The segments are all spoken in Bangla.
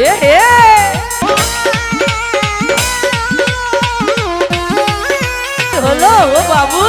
এ হে হলো ও বাবু।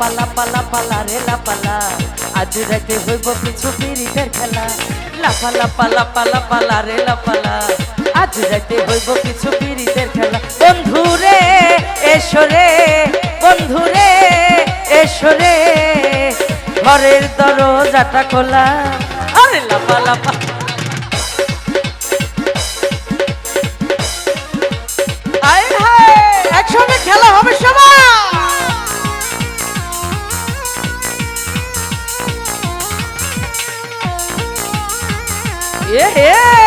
লাপা লাপা লাপা রে লাপালা আজ রাতে হইব কিছু পিরিতের খেলা। লাপা লাপা লাপা লাপা লা রে লাপালা আজ রাতে হইব কিছু পিরিতের খেলা। বন্ধু রে, এসো রে, বন্ধু রে, এসো রে। ঘরের দরজাটা খোলা। আরে লাপা লাপা এ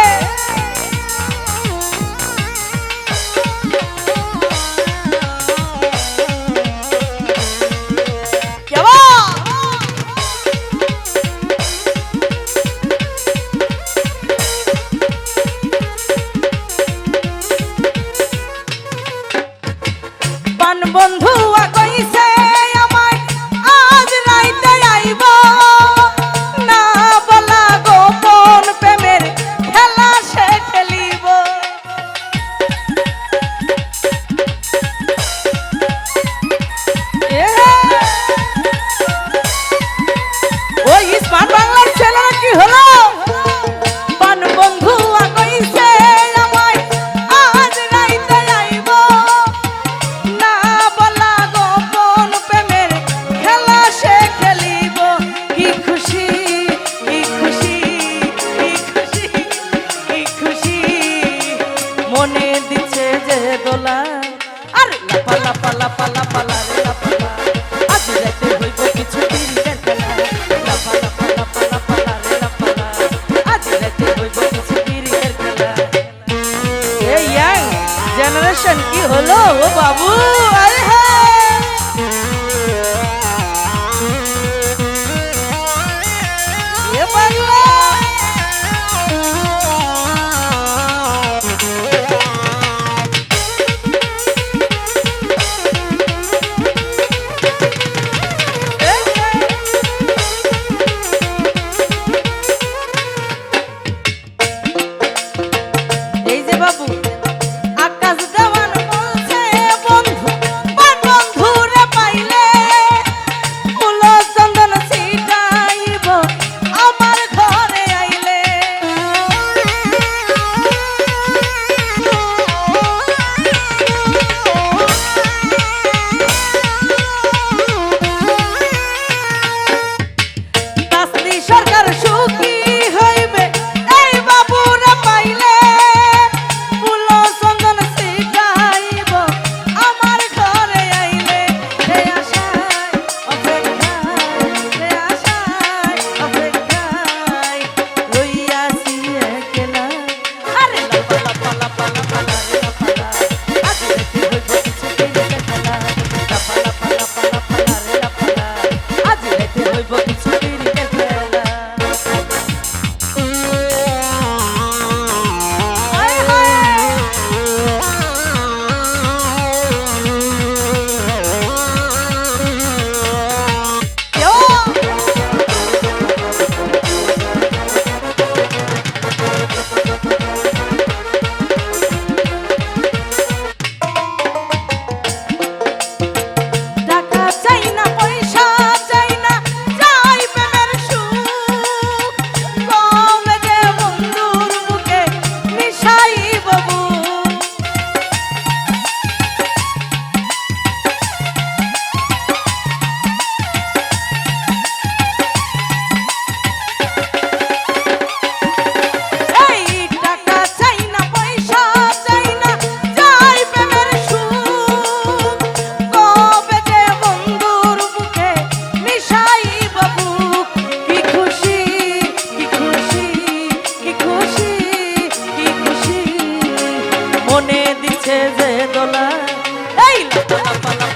দোলা আর লাপা লাপা লাপা লাপা লা রে লাপালা আজ রাতে হইব কিছু পিরিতের খেলা লাপা লাপা লাপা লাপা লা রে লাপালা আজ রাতে হইব কিছু পিরিতের খেলা এই ইয়াং জেনারেশন কি হলো, ও বাবু? আরে হ্যাঁ। Baila, pala, pala.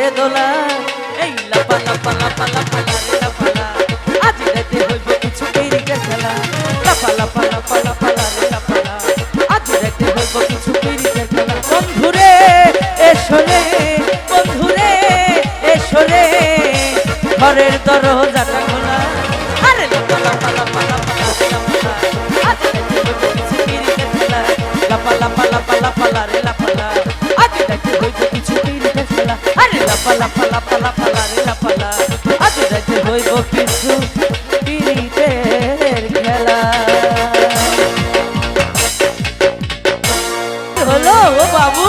দোলায় দোলায় এই লাপা লাপা লাপা লাপা লালে লাপা আজ রাতে হইব কিছু পিরিকের খেলা লাপা লাপা লাপা লাপা লালে লাপা আজ রাতে হইব কিছু পিরিকের খেলা বন্ধুরে এসো রে বন্ধুরে এসো রে ঘরের দরজাটা খোলা আরে লাপা লাপা লাপা লাফালা ফালা ফালা ফালা রে লাফালা আজ রাতে হইব কিছু পিড়িতের খেলা। হলো, ও বাবু।